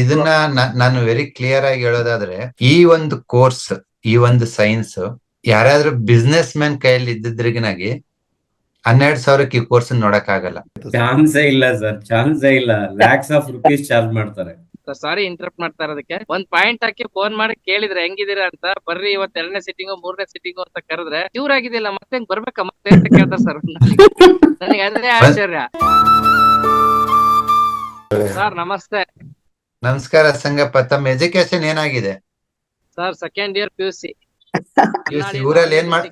ಇದನ್ನ ನಾನು very clear ಆಗಿ ಹೇಳೋದಾದ್ರೆ ಈ ಒಂದು ಕೋರ್ಸ್ ಈ ಒಂದು ಸೈನ್ಸ್ ಯಾರಾದ್ರೂ ಬಿಸ್ನೆಸ್ ಮ್ಯಾನ್ ಕೈಯಲ್ಲಿ ಇದ್ದಿದ್ರಿಗಿನಾಗಿ ಹನ್ನೆರಡ್ ಸಾವಿರಕ್ಕೆ ಈ ಕೋರ್ಸ್ ನೋಡಕ್ ಆಗಲ್ಲ ಚಾನ್ಸೇ ಇಲ್ಲ ಸರ್ ಚಾನ್ಸೇ ಇಲ್ಲ. ಲ್ಯಾಕ್ಸ್ ಆಫ್ ರುಪೀಸ್ ಚಾರ್ಜ್ ಮಾಡ್ತಾರೆ. ಸಾರಿ ಇಂಟರಪ್ಟ್ ಮಾಡ್ತಾ ಇರೋದಕ್ಕೆ. ಒಂದ್ ಪಾಯಿಂಟ್ ಹಾಕಿ ಫೋನ್ ಮಾಡಿ ಕೇಳಿದ್ರೆ ಹೆಂಗಿದೀರಾ ಅಂತ ಬರ್ರಿ ಇವತ್ ಎರಡನೇ ಸಿಟ್ಟಿಂಗು ಮೂರನೇ ಸಿಟ್ಟಿಂಗು ಅಂತ ಕರೆದ್ರೆ ಇವ್ರ ಆಗಿದಿಲ್ಲ ಮತ್ತೆ ಹೆಂಗ್ ಬರ್ಬೇಕಾ ಮತ್ತೆ ಅಂತ ಕೇಳ್ತಾರೆ ಸರ್ ನನಗೆ ಅದೇ ಆಶ್ಚರ್ಯ. ಸರ್ ನಮಸ್ತೆ. ನಮಸ್ಕಾರ ಸಂಗಪ್ಪ ತಮ್ಮ ಎಜುಕೇಶನ್ ಏನಾಗಿದೆ? Sir second year P U C ಊರಲ್ಲಿ ಏನ್ ಮಾಡ್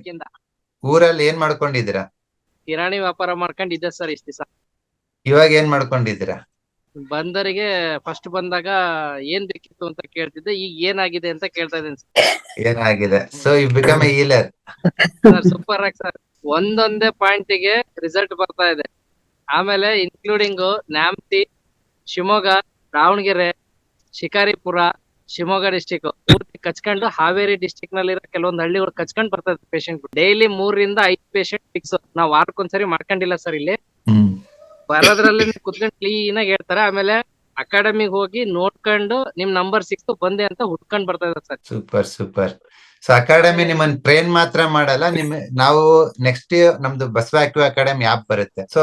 ಊರಲ್ಲಿ ಏನ್ ಮಾಡ್ಕೊಂಡಿದ್ದೀರಾ? ಕಿರಾಣಿ ವ್ಯಾಪಾರ ಮಾಡ್ಕೊಂಡಿದ್ದೆ ಸರ್ ಇಷ್ಟ ದಿವಸ. ಇವಾಗ ಏನ್ ಮಾಡ್ಕೊಂಡಿದ್ದೀರಾ? ಬಂದರಿಗೆ ಫಸ್ಟ್ ಬಂದಾಗ ಏನ್ ಬೇಕಿತ್ತು ಅಂತ ಕೇಳ್ತಿದ್ದೆ ಈಗ ಏನಾಗಿದೆ ಅಂತ ಕೇಳ್ತಾ ಇದ್ದೀನಿ ಏನಾಗಿದೆ? So you become a healer sir super ಆಗಿ ಸರ್. ಒಂದೊಂದೇ ಪಾಯಿಂಟ್ಗೆ ರಿಸಲ್ಟ್ ಬರ್ತಾ ಇದೆ. ಆಮೇಲೆ ಇನ್ಕ್ಲೂಡಿಂಗ್ ನ್ಯಾಮತಿ ಶಿವಮೊಗ್ಗ ದಾವಣಗೆರೆ ಶಿಕಾರಿಪುರ ಶಿವಮೊಗ್ಗ ಡಿಸ್ಟಿಕ್ ಪೂರ್ತಿ ಕಚ್ಕೊಂಡು ಹಾವೇರಿ ಡಿಸ್ಟಿಕ್ ನಲ್ಲಿರೋ ಕೆಲವೊಂದು ಹಳ್ಳಿಗಳು ಕಚ್ಕೊಂಡ್ ಬರ್ತದೆ ಪೇಷಂಟ್ ಡೈಲಿ ಮೂರರಿಂದ ಐದು ಪೇಷಂಟ್ ಫಿಕ್ಸ್ ನಾವ್ ವಾರಕ್ಕೊಂದ್ಸರಿ ಮಾಡ್ಕೊಂಡಿಲ್ಲ ಸರ್ ಇಲ್ಲಿ. ಬರೋದ್ರಲ್ಲಿ ಕುತ್ಕೊಂಡು ಕ್ಲೀನ್ ಆಗಿ ಹೇಳ್ತಾರೆ. ಆಮೇಲೆ ಅಕಾಡೆಮಿಗೆ ಹೋಗಿ ನೋಡ್ಕೊಂಡು ನಿಮ್ ನಂಬರ್ ಸಿಕ್ತು ಬಂದೆ ಅಂತ ಹುಡ್ಕೊಂಡ್ ಬರ್ತಾ ಇದ್ದಾರೆ sir super super. So academy ನಿಮ್ಮನ್ನ ಟ್ರೈನ್ ಮಾತ್ರ ಮಾಡಲ್ಲ ನಿಮ್ ನಾವು ನೆಕ್ಸ್ಟ್ ನಮ್ದು ಬಸವ ಆಕ್ಟಿವ್ ಅಕಾಡೆಮಿ ಆಪ್ ಬರುತ್ತೆ. ಸೊ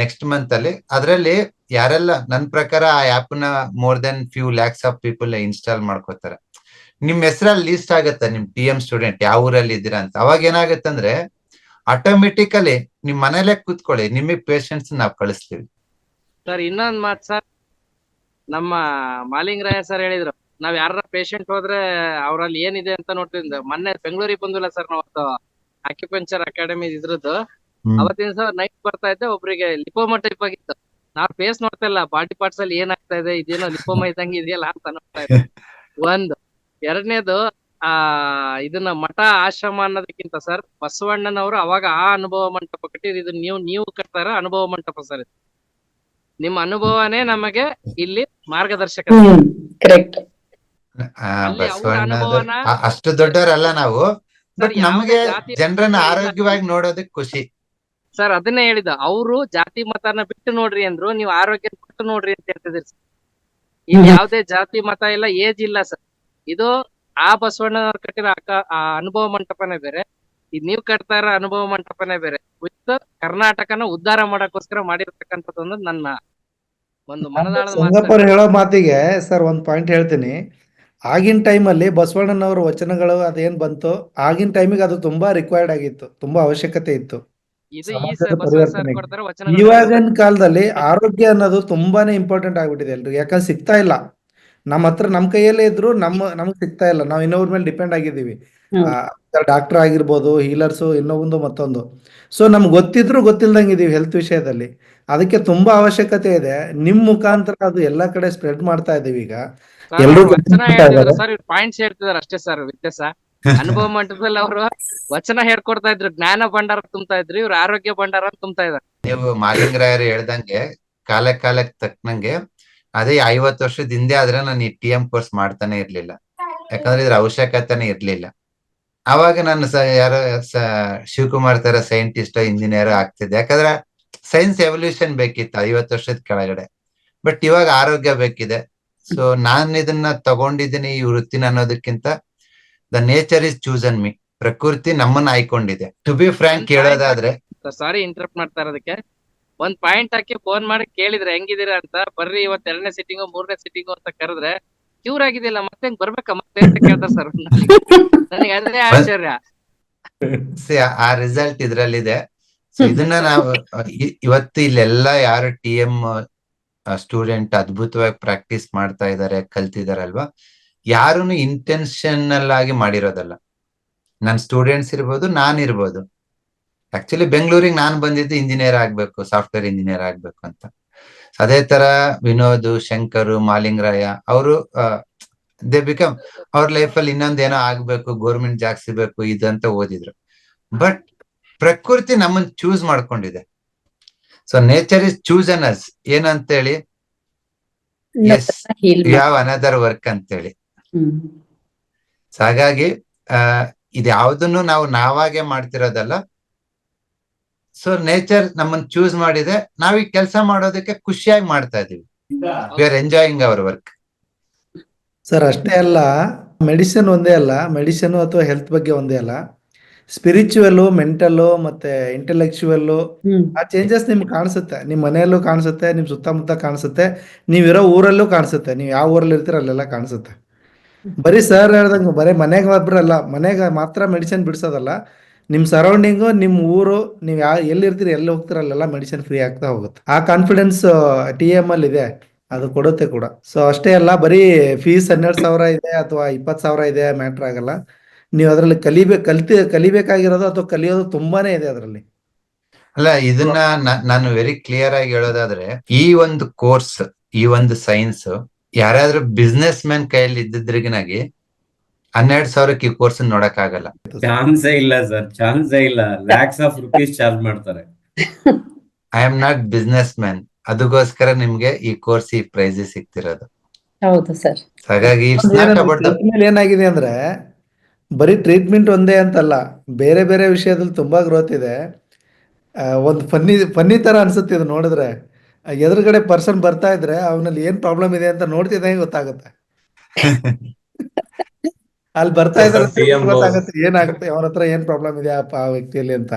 ನೆಕ್ಸ್ಟ್ ಮಂತ್ ಅಲ್ಲಿ ಅದರಲ್ಲಿ ಯಾರೆಲ್ಲ ನನ್ ಪ್ರಕಾರ ಆ ಆಪ್ನ more then few lakhs of people install ಮಾಡ್ಕೋತಾರೆ. ನಿಮ್ ಹೆಸರಲ್ಲಿ ಲೀಸ್ಟ್ ಆಗತ್ತೆ ನಿಮ್ ಟಿ ಎಂ ಸ್ಟೂಡೆಂಟ್ ಯಾವ ಊರಲ್ಲಿ ಇದ್ದೀರಾ ಅಂತ. ಅವಾಗ ಏನಾಗತ್ತಂದ್ರೆ ಆಟೋಮೆಟಿಕಲಿ ನಿಮ್ ಮನೇಲೆ ಕೂತ್ಕೊಳ್ಳಿ ನಿಮಗೆ ಪೇಷಂಟ್ಸ್ ನಾವು ಕಳಿಸ್ತೀವಿ. ಸರ್ ಇನ್ನೊಂದ್ ಮಾತು ಸರ್ ನಮ್ಮ ಮಾಲಿಂಗರಾಯ ಸರ್ ಹೇಳಿದ್ರು. ನಾವ್ ಯಾರ ಪೇಷಂಟ್ ಹೋದ್ರೆ ಅವ್ರಲ್ಲಿ ಏನಿದೆ ಅಂತ ನೋಡ್ತಿದ್ ಮೊನ್ನೆ ಬೆಂಗಳೂರಿಗೆ ಬಂದಿಲ್ಲ ಸರ್ ನಾವತ್ತು ಆಕ್ಯುಪಂಚರ್ ಅಕಾಡೆಮಿ ಇದ್ರದ್ದು. ಅವತ್ತಿನ ಸರ್ ನೈಟ್ ಬರ್ತಾ ಇದ್ದೆ ಒಬ್ರಿಗೆ ಲಿಪೋಮ ಟೈಪ್ ಆಗಿತ್ತು. ನಾವ್ ಫೇಸ್ ನೋಡ್ತಾ ಇಲ್ಲ ಬಾಡಿ ಪಾರ್ಟ್ಸ್ ಅಲ್ಲಿ ಏನಾಗ್ತಾ ಇದೆ ಇದೇನೋ ಲಿಪೋಮ ಇದ್ದಂಗೆ ಇದೆಯಲ್ಲ ಅಂತ ನೋಡ್ತಾ ಇದ್ದೆ. ಒಂದು. ಎರಡನೇದು ಆ ಇದನ್ನ ಮಠ ಆಶ್ರಮ ಅನ್ನೋದಕ್ಕಿಂತ ಸರ್ ಬಸವಣ್ಣನವರು ಅವಾಗ ಆ ಅನುಭವ ಮಂಟಪ ಕಟ್ಟಿದ್ರು. ಇದನ್ನ ನೀವು ನೀವು ಕಟ್ತಾರ ಅನುಭವ ಮಂಟಪ ಸರ್ ಇದು. ನಿಮ್ಮ ಅನುಭವನೇ ನಮಗೆ ಇಲ್ಲಿ ಮಾರ್ಗದರ್ಶಕ. ಅಷ್ಟು ದೊಡ್ಡವರಲ್ಲ ನಾವು. ಬಟ್ ನಮಗೆ ಜನರನ್ನ ಆರೋಗ್ಯವಾಗಿ ನೋಡೋದಕ್ಕೆ ಖುಷಿ. ಸರ್ ಅದನ್ನೇ ಹೇಳಿದ ಅವರು ಜಾತಿ ಮತನ ಬಿಟ್ಟು ನೋಡ್ರಿ ಅಂದ್ರು ನೀವು ಆರೋಗ್ಯ ಬಿಟ್ಟು ನೋಡ್ರಿ ಅಂತ ಹೇಳ್ತಿದ್ರಿ ಸರ್. ಇಲ್ಲಿ ಯಾವ್ದೇ ಜಾತಿ ಮತ ಇಲ್ಲ ಏಜ್ ಇಲ್ಲ ಸರ್. ಇದು ಆ ಬಸವಣ್ಣನವ್ರು ಕಟ್ಟಿರೋ ಆ ಅನುಭವ ಮಂಟಪನೇ ಬೇರೆ. ಇದು ನೀವು ಕಟ್ತಾ ಇರೋ ಅನುಭವ ಮಂಟಪನೇ ಬೇರೆ. ವಿತ್ ಕರ್ನಾಟಕನ ಉದ್ಧಾರ ಮಾಡಕ್ಕೋಸ್ಕರ ಮಾಡಿರ್ತಕ್ಕಂಥದ್ದು ನನ್ನ ಒಂದು ಮನದಾಳದ ಹೇಳೋ ಮಾತಿಗೆ ಸರ್ ಒಂದ್ ಪಾಯಿಂಟ್ ಹೇಳ್ತೀನಿ. ಆಗಿನ ಟೈಮಲ್ಲಿ ಬಸವಣ್ಣನವರ ವಚನಗಳು ಅದೇನ್ ಬಂತು ಆಗಿನ ಟೈಮಿಗೆ ಅದು ತುಂಬಾ ರಿಕ್ವೈರ್ಡ್ ಆಗಿತ್ತು ತುಂಬಾ ಅವಶ್ಯಕತೆ ಇತ್ತು. ಇದು ಈ ಸರ್ ಸರ್ ಕೊಡ್ತಾರೆ ವಚನ ಇವಾಗಿನ ಕಾಲದಲ್ಲಿ ಆರೋಗ್ಯ ಅನ್ನೋದು ತುಂಬಾನೇ ಇಂಪಾರ್ಟೆಂಟ್ ಆಗ್ಬಿಟ್ಟಿದೆ ಎಲ್ರಿಗೂ. ಯಾಕಂದ್ರೆ ಸಿಗ್ತಾ ಇಲ್ಲ. ನಮ್ಮ ಹತ್ರ ನಮ್ಮ ಕೈಯಲ್ಲೇ ಇದ್ರು ನಮ್ಮ ನಮ್ಗೆ ಸಿಗ್ತಾ ಇಲ್ಲ. ನಾವು ಇನ್ನೊಬ್ರ ಮೇಲೆ ಡಿಪೆಂಡ್ ಆಗಿದ್ದೀವಿ. ಡಾಕ್ಟರ್ ಆಗಿರ್ಬೋದು ಹೀಲರ್ಸು ಇನ್ನೊಂದು ಮತ್ತೊಂದು. ಸೊ ನಮ್ಗೆ ಗೊತ್ತಿದ್ರು ಗೊತ್ತಿಲ್ಲದಂಗೆ ಇದೀವಿ ಹೆಲ್ತ್ ವಿಷಯದಲ್ಲಿ. ಅದಕ್ಕೆ ತುಂಬಾ ಅವಶ್ಯಕತೆ ಇದೆ. ನಿಮ್ ಮುಖಾಂತರ ಅದು ಎಲ್ಲಾ ಕಡೆ ಸ್ಪ್ರೆಡ್ ಮಾಡ್ತಾ ಇದೀವಿ ಈಗ. ಅವ್ರು ವಚನ ಹೇಳ್ತಿದ್ರು ಇದ್ದಾರೆ. ಸರ್ ಪಾಯಿಂಟ್ಸ್ ಹೇಳ್ತಿದಾರೆ ಅಷ್ಟೇ ಸರ್ ವ್ಯತ್ಯಾಸ. ಅನುಭವ ಮಂಟಪದಲ್ಲಿ ಅವರು ವಚನ ಹೇಳ್ಕೊಡ್ತಾ ಇದ್ರು ಜ್ಞಾನ ಭಂಡಾರ ತುಂಬತಾ ಇದ್ರು ಇವ್ರು ಆರೋಗ್ಯ ಭಂಡಾರ ತುಂಬತಾ ತುಂಬ್ತಾ ಇದಾರೆ ನೀವು ಮಾಲಿಂಗರಾಯರು ಹೇಳ್ದಂಗೆ ಕಾಲ ಕಾಲಕ್ಕೆ ತಕ್ಕನಂಗೆ ಅದೇ ಐವತ್ತು ವರ್ಷದ ಹಿಂದೆ ಆದ್ರೆ ನಾನು ಈ ಟಿ ಎಂ ಕೋರ್ಸ್ ಮಾಡ್ತಾನೆ ಇರ್ಲಿಲ್ಲ. ಯಾಕಂದ್ರೆ ಇದ್ರ ಅವಶ್ಯಕತೆನೇ ಇರ್ಲಿಲ್ಲ. ಅವಾಗ ನಾನು ಸ ಯಾರೋ ಸ ಶಿವಕುಮಾರ್ ತರ ಸೈಂಟಿಸ್ಟ್ ಇಂಜಿನಿಯರ್ ಆಗ್ತಿದ್ದೆ. ಯಾಕಂದ್ರೆ ಸೈನ್ಸ್ ಎವಲ್ಯೂಷನ್ ಬೇಕಿತ್ತು ಐವತ್ತು ವರ್ಷದ ಕೆಳಗಡೆ. ಬಟ್ ಇವಾಗ ಆರೋಗ್ಯ ಬೇಕಿದೆ. ಸೊ ನಾನ್ ಇದನ್ನ ತಗೊಂಡಿದ್ದೀನಿ ಈ ವೃತ್ತಿನ ಅನ್ನೋದಕ್ಕಿಂತ the nature is chosen me ಪ್ರಕೃತಿ ನಮ್ಮನ್ನ ಆಯ್ಕೊಂಡಿದೆ. ಟು ಬಿ ಫ್ರಾಂಕ್ ಕೇಳೋದಾದ್ರೆ ಸಾರಿ ಇಂಟರಪ್ಟ್ ಮಾಡ್ತಾ ಇರೋದಕ್ಕೆ. ಒಂದ್ ಪಾಯಿಂಟ್ ಹಾಕಿ ಫೋನ್ ಮಾಡಿ ಕೇಳಿದ್ರೆ ಹೆಂಗಿದೀರಾ ಅಂತ ಬರ್ರಿ ಇವತ್ ಎರಡನೇ ಸಿಟ್ಟಿಂಗು ಮೂರನೇ ಸಿಟ್ಟಿಂಗು ಅಂತ ಕರೆದ್ರೆ ಕ್ಯೂರ್ ಆಗಿದಿಲ್ಲ ಮತ್ತೆ ಬರ್ಬೇಕಾ ಮತ್ತೆ ಅಂತ ಕೇಳ್ತಾರೆ ಸರ್ ನನಗೆ ಅದೇ ಆಶ್ಚರ್ಯ. ಆ- ರಿಸಲ್ಟ್ ಇದ್ರಲ್ಲಿದೆ. ಇದನ್ನ ನಾವು ಇವತ್ತು ಇಲ್ಲೆಲ್ಲಾ ಯಾರು ಟಿ ಎಂ ಸ್ಟೂಡೆಂಟ್ ಅದ್ಭುತವಾಗಿ ಪ್ರಾಕ್ಟೀಸ್ ಮಾಡ್ತಾ ಇದ್ದಾರೆ ಕಲ್ತಿದಾರಲ್ವಾ? ಯಾರುನು ಇಂಟೆನ್ಷನಲ್ ಆಗಿ ಮಾಡಿರೋದಲ್ಲ. ನನ್ನ ಸ್ಟೂಡೆಂಟ್ಸ್ ಇರ್ಬೋದು, ನಾನು ಇರ್ಬೋದು. ಆಕ್ಚುಲಿ ಬೆಂಗಳೂರಿಗೆ ನಾನು ಬಂದಿದ್ದು ಇಂಜಿನಿಯರ್ ಆಗ್ಬೇಕು ಸಾಫ್ಟ್ವೇರ್ ಇಂಜಿನಿಯರ್ ಆಗ್ಬೇಕು ಅಂತ. ಅದೇ ತರ ವಿನೋದ್, ಶಂಕರ್, ಮಾಲಿಂಗರಾಯ, ಅವರು ದೇ ಬಿಕಮ್ ಅವ್ರ ಲೈಫಲ್ಲಿ ಇನ್ನೊಂದೇನೋ ಆಗ್ಬೇಕು ಗೌರ್ಮೆಂಟ್ ಜಾಗ್ ಸಿಗ್ಬೇಕು ಇದಂತ ಓದಿದ್ರು. ಬಟ್ ಪ್ರಕೃತಿ ನಮ್ಮನ್ನ ಚೂಸ್ ಮಾಡ್ಕೊಂಡಿದೆ. So nature is chosen us ಏನಂತೇಳಿ? As heal you another work ಅಂತೇಳಿ. ಸೊ ಹಾಗಾಗಿ ಆ ಇದು ಯಾವ್ದನ್ನು ನಾವು ನಾವಾಗೆ ಮಾಡ್ತಿರೋದಲ್ಲ ಸೊ ನೇಚರ್ ನಮ್ಮನ್ನ ಚೂಸ್ ಮಾಡಿದೆ. ನಾವ್ ಈ ಕೆಲಸ ಮಾಡೋದಕ್ಕೆ ಖುಷಿಯಾಗಿ ಮಾಡ್ತಾ ಇದೀವಿ. We are enjoying our work sir ಅಷ್ಟೇ ಅಲ್ಲ ಮೆಡಿಸಿನ್ ಒಂದೇ ಅಲ್ಲ ಮೆಡಿಸಿನ್ ಅಥವಾ ಹೆಲ್ತ್ ಬಗ್ಗೆ ಒಂದೇ ಅಲ್ಲ. ಸ್ಪಿರಿಚುವಲ್ ಮೆಂಟಲ್ ಮತ್ತೆ ಇಂಟೆಲೆಕ್ಚುವಲ್ ಆ ಚೇಂಜಸ್ ನಿಮ್ಗೆ ಕಾಣಿಸುತ್ತೆ. ನಿಮ್ಮ ಮನೆಯಲ್ಲೂ ಕಾಣಿಸುತ್ತೆ ನಿಮ್ಮ ಸುತ್ತಮುತ್ತ ಕಾಣಿಸುತ್ತೆ ನೀವಿರೋ ಊರಲ್ಲೂ ಕಾಣಿಸುತ್ತೆ ನೀವು ಯಾವ ಊರಲ್ಲಿ ಇರ್ತೀರ ಅಲ್ಲೆಲ್ಲ ಕಾಣಿಸುತ್ತೆ. ಬರೀ ಸರ್ ಹೇಳ್ದಂಗೆ ಬರೀ ಮನೆಗೆ ಒಬ್ಬರಲ್ಲ ಮನೆಗೆ ಮಾತ್ರ ಮೆಡಿಸಿನ್ ಬಿಡಿಸೋದಲ್ಲ ನಿಮ್ಮ ಸರೌಂಡಿಂಗು ನಿಮ್ಮ ಊರು ನೀವು ಯಾವ ಎಲ್ಲಿರ್ತೀರಿ ಎಲ್ಲಿ ಹೋಗ್ತೀರ ಅಲ್ಲೆಲ್ಲ ಮೆಡಿಸಿನ್ ಫ್ರೀ ಆಗ್ತಾ ಹೋಗುತ್ತೆ. ಆ ಕಾನ್ಫಿಡೆನ್ಸ್ ಟಿ ಎಂ ಅಲ್ಲಿ ಇದೆ ಅದು ಕೊಡುತ್ತೆ ಕೂಡ. ಸೊ ಅಷ್ಟೇ ಅಲ್ಲ ಬರೀ ಫೀಸ್ ಹನ್ನೆರಡು ಸಾವಿರ ಇದೆ ಅಥವಾ ಇಪ್ಪತ್ತು ಸಾವಿರ ಇದೆ ಮ್ಯಾಟ್ರ್ ಆಗಲ್ಲ. ನೀವು ಅದರಲ್ಲಿ ಕಲಿಬೇಕು ಕಲಿತ ಕಲಿಬೇಕಾಗಿರೋದು ಅಥವಾ ಕಲಿಯೋದು ತುಂಬಾನೇ ಇದೆ ಅದರಲ್ಲಿ. ಅಲ್ಲ ಇದನ್ನ ನಾನು ವೆರಿ ಕ್ಲಿಯರ್ ಆಗಿ ಹೇಳೋದಾದ್ರೆ ಈ ಒಂದು ಕೋರ್ಸ್ ಈ ಒಂದು ಸೈನ್ಸ್ ಯಾರಾದ್ರೂ ಬಿಸ್ನೆಸ್ ಮ್ಯಾನ್ ಕೈಯಲ್ಲಿ ಇದ್ದಿದ್ರಿಗಿನಾಗಿ ಹನ್ನೆರಡು ಸಾವಿರಕ್ಕೆ ಈ ಕೋರ್ಸ್ ನೋಡಕ್ ಆಗಲ್ಲ ಚಾನ್ಸೇ ಇಲ್ಲ ಸರ್ ಚಾನ್ಸೇ ಇಲ್ಲ. ಲ್ಯಾಕ್ಸ್ ಆಫ್ ರುಪೀಸ್ ಚಾರ್ಜ್ ಮಾಡ್ತಾರೆ. I am not business man ಅದಕ್ಕೋಸ್ಕರ ನಿಮ್ಗೆ ಈ ಕೋರ್ಸ್ ಈ ಪ್ರೈಸ್ ಸಿಗ್ತಿರೋದು. ಹೌದು ಸರ್ ಹಾಗಾಗಿ ಏನಾಗಿದೆ ಅಂದ್ರೆ ಬರೀ ಟ್ರೀಟ್ಮೆಂಟ್ ಒಂದೇ ಅಂತಲ್ಲ ಬೇರೆ ಬೇರೆ ವಿಷಯದಲ್ಲಿ ತುಂಬಾ ಗ್ರೋತ್ ಇದೆ. ಒಂದು ಫನ್ನಿ ಫನ್ನಿ ತರ ಅನಿಸುತ್ತೆ ಇದು ನೋಡಿದ್ರೆ. ಎದುರುಗಡೆ ಪರ್ಸನ್ ಬರ್ತಾ ಇದ್ರೆ ಅವನಲ್ಲಿ ಏನು ಪ್ರಾಬ್ಲಮ್ ಇದೆ ಅಂತ ನೋಡ್ತಿದ್ದಂಗೆ ಗೊತ್ತಾಗುತ್ತೆ. ಅಲ್ಲಿ ಬರ್ತಾ ಇದ್ರೆ ಗೊತ್ತಾಗುತ್ತೆ ಏನಾಗುತ್ತೆ ಅವನ ಹತ್ರ ಏನ್ ಪ್ರಾಬ್ಲಮ್ ಇದೆ ಆ ವ್ಯಕ್ತಿಯಲ್ಲಿ ಅಂತ.